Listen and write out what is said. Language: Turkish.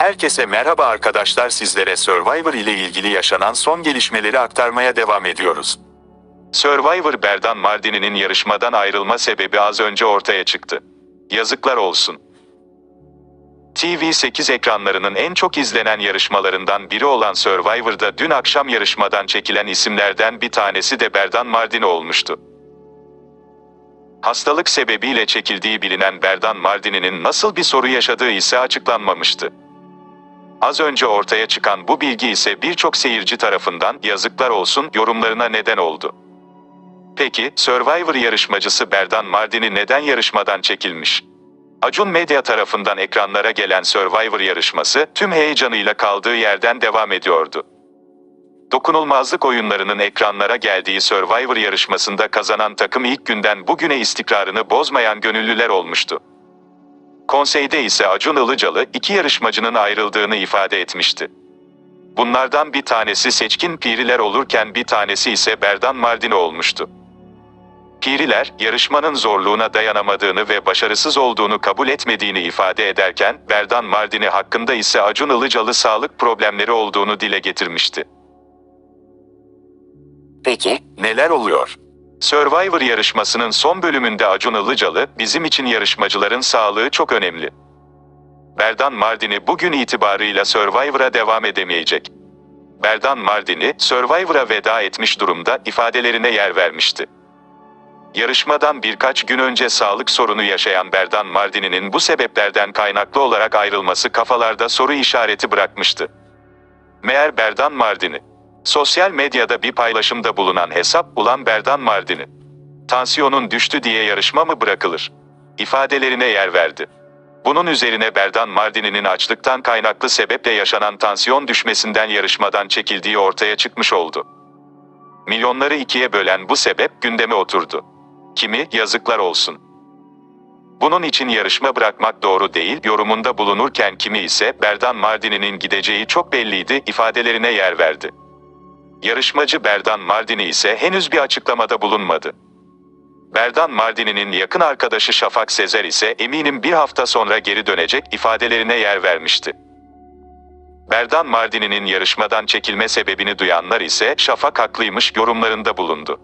Herkese merhaba arkadaşlar sizlere Survivor ile ilgili yaşanan son gelişmeleri aktarmaya devam ediyoruz. Survivor Berdan Mardini'nin yarışmadan ayrılma sebebi az önce ortaya çıktı. Yazıklar olsun. TV8 ekranlarının en çok izlenen yarışmalarından biri olan Survivor'da dün akşam yarışmadan çekilen isimlerden bir tanesi de Berdan Mardini olmuştu. Hastalık sebebiyle çekildiği bilinen Berdan Mardini'nin nasıl bir soru yaşadığı ise açıklanmamıştı. Az önce ortaya çıkan bu bilgi ise birçok seyirci tarafından yazıklar olsun yorumlarına neden oldu. Peki, Survivor yarışmacısı Berdan Mardini neden yarışmadan çekilmiş? Acun Medya tarafından ekranlara gelen Survivor yarışması tüm heyecanıyla kaldığı yerden devam ediyordu. Dokunulmazlık oyunlarının ekranlara geldiği Survivor yarışmasında kazanan takım ilk günden bugüne istikrarını bozmayan gönüllüler olmuştu. Konseyde ise Acun Ilıcalı iki yarışmacının ayrıldığını ifade etmişti. Bunlardan bir tanesi Seçkin Piriler olurken bir tanesi ise Berdan Mardini olmuştu. Piriler, yarışmanın zorluğuna dayanamadığını ve başarısız olduğunu kabul etmediğini ifade ederken, Berdan Mardini hakkında ise Acun Ilıcalı sağlık problemleri olduğunu dile getirmişti. Peki, Neler oluyor? Survivor yarışmasının son bölümünde Acun Ilıcalı, bizim için yarışmacıların sağlığı çok önemli. Berdan Mardini bugün itibarıyla Survivor'a devam edemeyecek. Berdan Mardini, Survivor'a veda etmiş durumda ifadelerine yer vermişti. Yarışmadan birkaç gün önce sağlık sorunu yaşayan Berdan Mardini'nin bu sebeplerden kaynaklı olarak ayrılması kafalarda soru işareti bırakmıştı. Meğer Berdan Mardini, sosyal medyada bir paylaşımda bulunan hesap ulan Berdan Mardini. Tansiyonun düştü diye yarışma mı bırakılır? İfadelerine yer verdi. Bunun üzerine Berdan Mardini'nin açlıktan kaynaklı sebeple yaşanan tansiyon düşmesinden yarışmadan çekildiği ortaya çıkmış oldu. Milyonları ikiye bölen bu sebep gündeme oturdu. Kimi yazıklar olsun. Bunun için yarışma bırakmak doğru değil yorumunda bulunurken kimi ise Berdan Mardini'nin gideceği çok belliydi ifadelerine yer verdi. Yarışmacı Berdan Mardini ise henüz bir açıklamada bulunmadı. Berdan Mardini'nin yakın arkadaşı Şafak Sezer ise eminim bir hafta sonra geri dönecek ifadelerine yer vermişti. Berdan Mardini'nin yarışmadan çekilme sebebini duyanlar ise Şafak haklıymış yorumlarında bulundu.